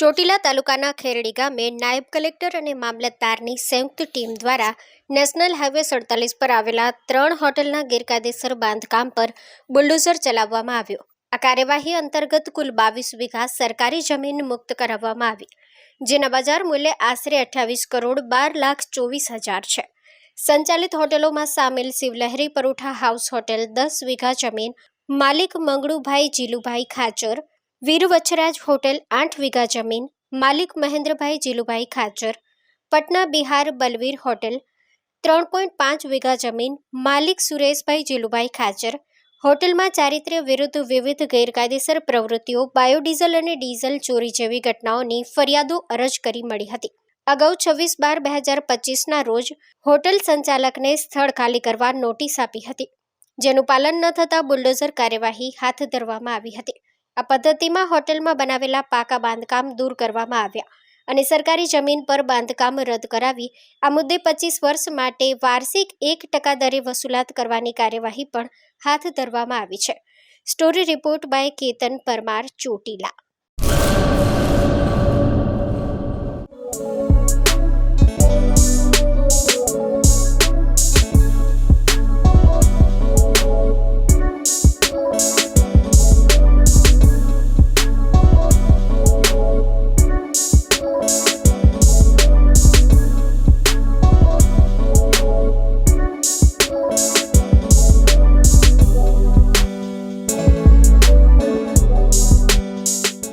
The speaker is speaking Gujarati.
ચોટીલા તાલુકાના ખેરડી ગામે નાયબ કલેક્ટર અને મામલતદારની સંયુક્ત ટીમ દ્વારા નેશનલ હાઇવે સડતાલીસ પર આવેલા ત્રણ હોટલના ગેરકાયદેસર બાંધકામ પર બુલડોઝર ચલાવવામાં આવ્યો. આ કાર્યવાહી અંતર્ગત કુલ બાવીસ વીઘા સરકારી જમીન મુક્ત કરાવવામાં આવી, જેના બજાર મૂલ્ય આશરે અઠ્યાવીસ કરોડ બાર લાખ ચોવીસ હજાર છે. સંચાલિત હોટેલોમાં સામેલ શિવલહેરી પરોઠા હાઉસ હોટેલ દસ વીઘા જમીન, માલિક મંગળુભાઈ જીલુભાઈ ખાચર વીર વચ્છરાજ હોટેલ આઠ વીઘા જમીન, માલિક મહેન્દ્રભાઈ જીલુભાઈ ખાચર, પટના બિહાર બલવીર હોટેલ ત્રણ પોઈન્ટ પાંચ વીઘા જમીન, માલિક સુરેશભાઈ જીલુભાઈ ખાચર, હોટેલમાં ચારિત્ર્ય વિરુદ્ધ વિવિધ ગેરકાયદેસર પ્રવૃત્તિઓ, બાયોડીઝલ અને ડીઝલ ચોરી જેવી ઘટનાઓની ફરિયાદો અરજ કરી મળી હતી. અગાઉ છવ્વીસ બાર બે હજાર પચીસના રોજ હોટેલ સંચાલકને સ્થળ ખાલી કરવા નોટિસ આપી હતી, જેનું પાલન ન થતાં બુલડોઝર કાર્યવાહી હાથ ધરવામાં આવી હતી. આ પદ્ધતિમાં હોટેલમાં બનાવેલા પાકા બાંધકામ દૂર કરવામાં આવ્યા અને સરકારી જમીન પર બાંધકામ રદ કરાવી. આ મુદ્દે પચીસ વર્ષ માટે વાર્ષિક એક ટકા દરે વસૂલાત કરવાની કાર્યવાહી પણ હાથ ધરવામાં આવી છે. Story report by Ketan Parmar Chotila.